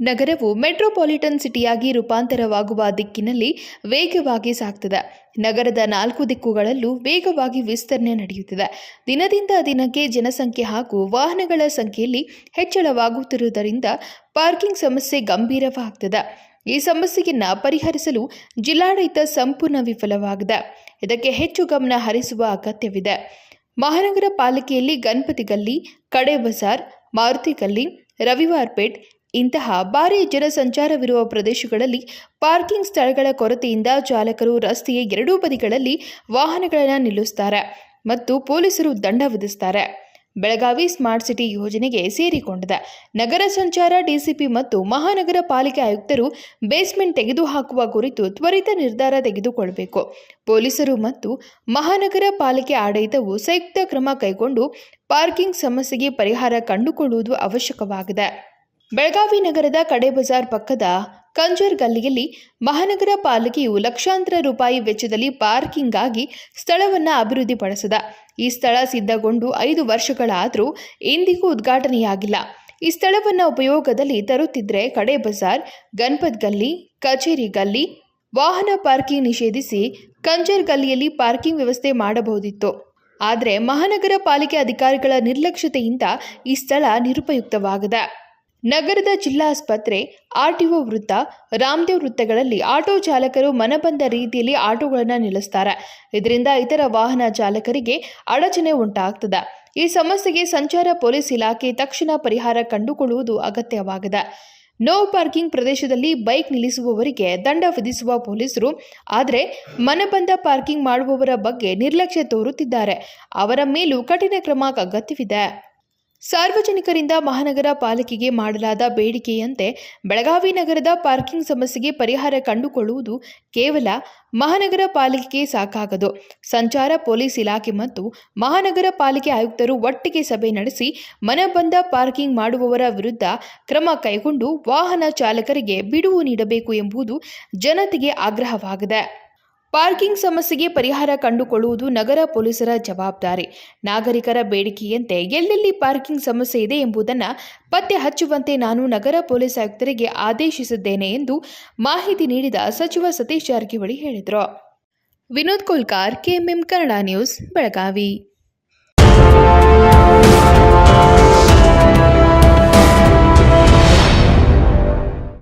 ನಗರವು ಮೆಟ್ರೋಪಾಲಿಟನ್ ಸಿಟಿಯಾಗಿ ರೂಪಾಂತರವಾಗುವ ದಿಕ್ಕಿನಲ್ಲಿ ವೇಗವಾಗಿ ಸಾಗ್ತದೆ. ನಗರದ ನಾಲ್ಕು ದಿಕ್ಕುಗಳಲ್ಲೂ ವೇಗವಾಗಿ ವಿಸ್ತರಣೆ ನಡೆಯುತ್ತಿದೆ. ದಿನದಿಂದ ದಿನಕ್ಕೆ ಜನಸಂಖ್ಯೆ ಹಾಗೂ ವಾಹನಗಳ ಸಂಖ್ಯೆಯಲ್ಲಿ ಹೆಚ್ಚಳವಾಗುತ್ತಿರುವುದರಿಂದ ಪಾರ್ಕಿಂಗ್ ಸಮಸ್ಯೆ ಗಂಭೀರವಾಗ್ತದೆ. ಈ ಸಮಸ್ಯೆಯನ್ನು ಪರಿಹರಿಸಲು ಜಿಲ್ಲಾಡಳಿತ ಸಂಪೂರ್ಣ ವಿಫಲವಾಗಿದೆ. ಇದಕ್ಕೆ ಹೆಚ್ಚು ಗಮನ ಹರಿಸುವ ಅಗತ್ಯವಿದೆ. ಮಹಾನಗರ ಪಾಲಿಕೆಯಲ್ಲಿ ಗಣಪತಿ ಗಲ್ಲಿ ಕಡೆ ಬಜಾರ್ ಮಾರುತಿ ಗಲ್ಲಿ ರವಿವಾರ್ ಪೇಟ್ ಇಂತಹ ಭಾರೀ ಜನಸಂಚಾರವಿರುವ ಪ್ರದೇಶಗಳಲ್ಲಿ ಪಾರ್ಕಿಂಗ್ ಸ್ಥಳಗಳ ಕೊರತೆಯಿಂದ ಚಾಲಕರು ರಸ್ತೆಯ ಎರಡೂ ಬದಿಗಳಲ್ಲಿ ವಾಹನಗಳನ್ನು ನಿಲ್ಲಿಸುತ್ತಾರೆ ಮತ್ತು ಪೊಲೀಸರು ದಂಡ ವಿಧಿಸುತ್ತಾರೆ ಬೆಳಗಾವಿ ಸ್ಮಾರ್ಟ್ ಸಿಟಿ ಯೋಜನೆಗೆ ಸೇರಿಕೊಂಡಿದೆ. ನಗರ ಸಂಚಾರ, ಡಿಸಿಪಿ ಮತ್ತು ಮಹಾನಗರ ಪಾಲಿಕೆ ಆಯುಕ್ತರು ಬೇಸ್ಮೆಂಟ್ ತೆಗೆದುಹಾಕುವ ಕುರಿತು ತ್ವರಿತ ನಿರ್ಧಾರ ತೆಗೆದುಕೊಳ್ಳಬೇಕು ಪೊಲೀಸರು ಮತ್ತು ಮಹಾನಗರ ಪಾಲಿಕೆ ಆಡಳಿತವು ಸಂಯುಕ್ತ ಕ್ರಮ ಕೈಗೊಂಡು ಪಾರ್ಕಿಂಗ್ ಸಮಸ್ಯೆಗೆ ಪರಿಹಾರ ಕಂಡುಕೊಳ್ಳುವುದು ಅವಶ್ಯಕವಾಗಿದೆ. ಬೆಳಗಾವಿ ನಗರದ ಕಡೆ ಬಜಾರ್ ಪಕ್ಕದ ಕಂಜರ್ ಗಲ್ಲಿಯಲ್ಲಿ ಮಹಾನಗರ ಪಾಲಿಕೆಯು ಲಕ್ಷಾಂತರ ರೂಪಾಯಿ ವೆಚ್ಚದಲ್ಲಿ ಪಾರ್ಕಿಂಗ್ಗಾಗಿ ಸ್ಥಳವನ್ನು ಅಭಿವೃದ್ಧಿಪಡಿಸಿದ. ಈ ಸ್ಥಳ ಸಿದ್ಧಗೊಂಡು ಐದು ವರ್ಷಗಳಾದರೂ ಇಂದಿಗೂ ಉದ್ಘಾಟನೆಯಾಗಿಲ್ಲ. ಈ ಸ್ಥಳವನ್ನು ಉಪಯೋಗದಲ್ಲಿ ತರುತ್ತಿದ್ದರೆ ಕಡೆ ಬಜಾರ್, ಗಣಪತ್ ಗಲ್ಲಿ, ಕಚೇರಿ ಗಲ್ಲಿ, ವಾಹನ ಪಾರ್ಕಿಂಗ್ ನಿಷೇಧಿಸಿ ಕಂಜರ್ ಗಲ್ಲಿಯಲ್ಲಿ ಪಾರ್ಕಿಂಗ್ ವ್ಯವಸ್ಥೆ ಮಾಡಬಹುದಿತ್ತು. ಆದರೆ ಮಹಾನಗರ ಪಾಲಿಕೆ ಅಧಿಕಾರಿಗಳ ನಿರ್ಲಕ್ಷ್ಯತೆಯಿಂದ ಈ ಸ್ಥಳ ನಿರುಪಯುಕ್ತವಾಗಿದೆ. ನಗರದ ಜಿಲ್ಲಾಸ್ಪತ್ರೆ ಆರ್ಟಿಒ ವೃತ್ತ, ರಾಮದೇವ್ ವೃತ್ತಗಳಲ್ಲಿ ಆಟೋ ಚಾಲಕರು ಮನಬಂದ ರೀತಿಯಲ್ಲಿ ಆಟೋಗಳನ್ನು ನಿಲ್ಲಿಸ್ತಾರೆ. ಇದರಿಂದ ಇತರ ವಾಹನ ಚಾಲಕರಿಗೆ ಅಡಚಣೆ ಉಂಟಾಗ್ತದೆ. ಈ ಸಮಸ್ಯೆಗೆ ಸಂಚಾರ ಪೊಲೀಸ್ ಇಲಾಖೆ ತಕ್ಷಣ ಪರಿಹಾರ ಕಂಡುಕೊಳ್ಳುವುದು ಅಗತ್ಯವಾಗಿದೆ. ನೋ ಪಾರ್ಕಿಂಗ್ ಪ್ರದೇಶದಲ್ಲಿ ಬೈಕ್ ನಿಲ್ಲಿಸುವವರಿಗೆ ದಂಡ ವಿಧಿಸುವ ಪೊಲೀಸರು, ಆದರೆ ಮನಬಂದ ಪಾರ್ಕಿಂಗ್ ಮಾಡುವವರ ಬಗ್ಗೆ ನಿರ್ಲಕ್ಷ್ಯ ತೋರುತ್ತಿದ್ದಾರೆ. ಅವರ ಮೇಲೂ ಕಠಿಣ ಕ್ರಮ ಅಗತ್ಯವಿದೆ. ಸಾರ್ವಜನಿಕರಿಂದ ಮಹಾನಗರ ಪಾಲಿಕೆಗೆ ಮಾಡಲಾದ ಬೇಡಿಕೆಯಂತೆ ಬೆಳಗಾವಿ ನಗರದ ಪಾರ್ಕಿಂಗ್ ಸಮಸ್ಯೆಗೆ ಪರಿಹಾರ ಕಂಡುಕೊಳ್ಳುವುದು ಕೇವಲ ಮಹಾನಗರ ಪಾಲಿಕೆಗೆ ಸಾಕಾಗದು. ಸಂಚಾರ ಪೊಲೀಸ್ ಇಲಾಖೆ ಮತ್ತು ಮಹಾನಗರ ಪಾಲಿಕೆ ಆಯುಕ್ತರು ಒಟ್ಟಿಗೆ ಸಭೆ ನಡೆಸಿ ಮನಬಂದ ಪಾರ್ಕಿಂಗ್ ಮಾಡುವವರ ವಿರುದ್ಧ ಕ್ರಮ ಕೈಗೊಂಡು ವಾಹನ ಚಾಲಕರಿಗೆ ಬಿಡುವು ನೀಡಬೇಕು ಎಂಬುದು ಜನತೆಗೆ ಆಗ್ರಹವಾಗಿದೆ. ಪಾರ್ಕಿಂಗ್ ಸಮಸ್ಯೆಗೆ ಪರಿಹಾರ ಕಂಡುಕೊಳ್ಳುವುದು ನಗರ ಪೊಲೀಸರ ಜವಾಬ್ದಾರಿ. ನಾಗರಿಕರ ಬೇಡಿಕೆಯಂತೆ ಎಲ್ಲೆಲ್ಲಿ ಪಾರ್ಕಿಂಗ್ ಸಮಸ್ಯೆ ಇದೆ ಎಂಬುದನ್ನು ಪತ್ತೆ ಹಚ್ಚುವಂತೆ ನಾನು ನಗರ ಪೊಲೀಸ್ ಆಯುಕ್ತರಿಗೆ ಆದೇಶಿಸಿದ್ದೇನೆ ಎಂದು ಮಾಹಿತಿ ನೀಡಿದ ಸಚಿವ ಸತೀಶ್ ಜಾರಕಿಹೊಳಿ ಹೇಳಿದರು. Vinod Kolkar, KMM Kannada news, Belagavi.